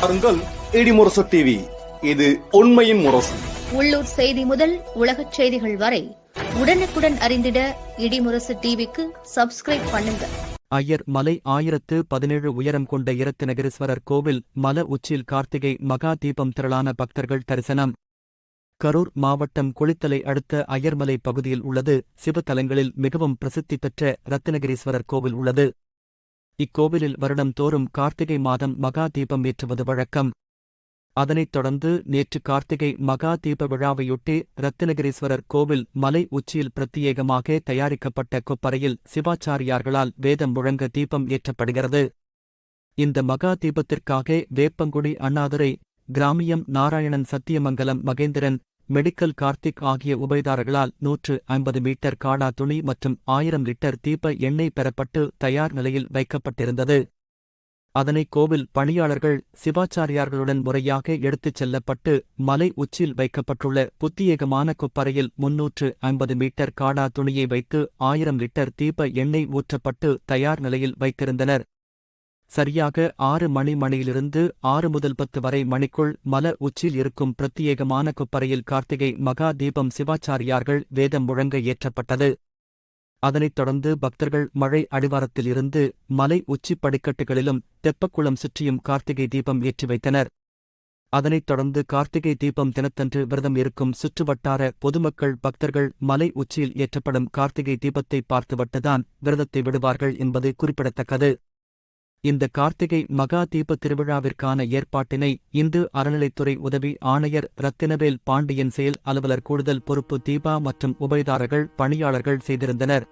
பாருங்கள் இடிமுரசு டிவி இது உண்மையின் முரசு. உள்ளூர் செய்தி முதல் உலகச் செய்திகள் வரை உடனுக்குடன் அறிந்திட இடிமுரசு டிவிக்கு சப்ஸ்கிரைப் பண்ணுங்க. ஐயர் மலை ஆயிரத்து பதினேழு உயரம் கொண்ட இரத்தினகிரீஸ்வரர் கோவில் மல உச்சியில் கார்த்திகை மகா தீபம் திரளான பக்தர்கள் தரிசனம். கரூர் மாவட்டம் குளித்தலை அடுத்த ஐயர்மலை பகுதியில் உள்ளது. சிவத்தலங்களில் மிகவும் பிரசித்தி பெற்ற ரத்தினகிரீஸ்வரர் கோவில் உள்ளது. இக்கோவிலில் வருடம் தோறும் கார்த்திகை மாதம் மகா தீபம் ஏற்றுவது வழக்கம். அதனைத் தொடர்ந்து நேற்று கார்த்திகை மகா தீப விழாவையொட்டி ரத்தினகிரீஸ்வரர் கோவில் மலை உச்சியில் பிரத்யேகமாக தயாரிக்கப்பட்ட கொப்பரையில் சிவாச்சாரியார்களால் வேதம் முழங்க தீபம் ஏற்றப்படுகிறது. இந்த மகா தீபத்திற்காக வேப்பங்குடி அண்ணாதுரை கிராமியம் நாராயணன் சத்தியமங்கலம் மகேந்திரன் மெடிக்கல் கார்த்திக் ஆகிய உபயதாரர்களால் நூற்று ஐம்பது மீட்டர் காடா துணி மற்றும் ஆயிரம் லிட்டர் தீப எண்ணெய் பெறப்பட்டு தயார் நிலையில் வைக்கப்பட்டிருந்தது. அதனை கோவில் பணியாளர்கள் சிவாச்சாரியார்களுடன் முறையாக எடுத்துச் செல்லப்பட்டு மலை உச்சியில் வைக்கப்பட்டுள்ள புத்தியேகமான கொப்பரையில் முன்னூற்று ஐம்பது மீட்டர் காடா துணியை வைத்து ஆயிரம் லிட்டர் தீப எண்ணெய் ஊற்றப்பட்டு தயார் நிலையில் வைத்திருந்தனர். சரியாக ஆறு மணி மணியிலிருந்து ஆறு முதல் பத்து வரை மணிக்குள் மல உச்சியில் இருக்கும் பிரத்யேகமான குப்பரையில் கார்த்திகை மகா தீபம் சிவாச்சாரியார்கள் வேதம் முழங்க ஏற்றப்பட்டது. அதனைத் தொடர்ந்து பக்தர்கள் மழை அடிவாரத்தில் இருந்து மலை உச்சிப் படிக்கட்டுகளிலும் தெப்பக்குளம் சுற்றியும் கார்த்திகை தீபம் ஏற்றி வைத்தனர். அதனைத் தொடர்ந்து கார்த்திகை தீபம் தினத்தன்று விரதம் இருக்கும் சுற்றுவட்டார பொதுமக்கள் பக்தர்கள் மலை உச்சியில் ஏற்றப்படும் கார்த்திகை தீபத்தை பார்த்துவிட்டுதான் விரதத்தை விடுவார்கள் என்பது குறிப்பிடத்தக்கது. இந்த கார்த்திகை மகா தீப திருவிழாவிற்கான ஏற்பாட்டினை இந்து அறநிலைத்துறை உதவி ஆணையர் ரத்தினவேல் பாண்டியன் செயல் அலுவலர் கூடுதல் பொறுப்பு தீபா மற்றும் உபயதாரர்கள் பணியாளர்கள் செய்திருந்தனர்.